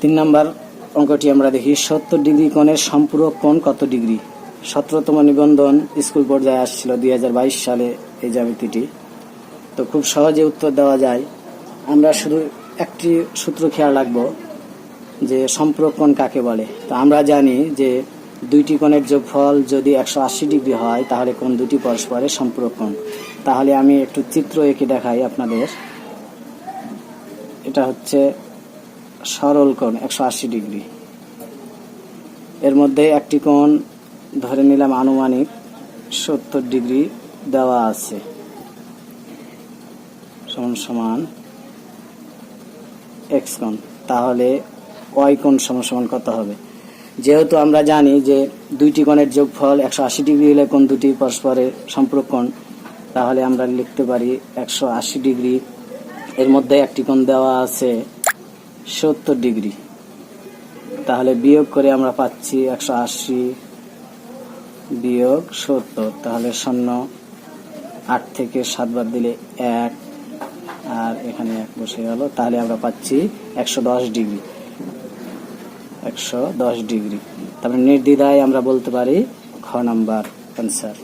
তিন নাম্বার অঙ্কটি আমরা দেখি, সত্তর ডিগ্রি কোণের সম্পূরক কোণ কত ডিগ্রি? সতেরোতম নিবন্ধন স্কুল পর্যায়ে আসছিল দুই হাজার বাইশ সালে এই জ্যামিতিটি। তো খুব সহজে উত্তর দেওয়া যায়। আমরা শুধু একটি সূত্র খেয়াল রাখব যে সম্পূরক কোণ কাকে বলে। তো আমরা জানি যে দুইটি কোণের যোগফল যদি একশো আশি ডিগ্রি হয়, তাহলে কোন দুটি পরস্পরের সম্পূরক কোণ। তাহলে আমি একটু চিত্র এঁকে দেখাই আপনাদের। এটা হচ্ছে সরল কোণ, একশো আশি ডিগ্রি। এর মধ্যে একটি কোণ, ধরে নিলাম আনুমানিক সত্তর ডিগ্রি দেওয়া আছে। সমান সমান এক্স কোণ, তাহলে ওয়াই কোণ সমান সমান কত হবে? যেহেতু আমরা জানি যে দুইটি কোণের যোগফল একশো আশি ডিগ্রি হলে কোণ দুটি পরস্পরের সম্পর্ক কোণ, তাহলে আমরা লিখতে পারি একশো আশি ডিগ্রি। এর মধ্যে একটি কোণ দেওয়া আছে সত্তর ডিগ্রি। তাহলে বিয়োগ করে আমরা পাচ্ছি একশো আশি বিয়োগ সত্তর। তাহলে শূন্য, আট থেকে সাত বার দিলে এক, আর এখানে এক বসে গেল। তাহলে আমরা পাচ্ছি একশো দশ ডিগ্রি। একশো দশ ডিগ্রি। তারপরে নির্দ্বিধায় আমরা বলতে পারি খ নাম্বার অ্যান্সার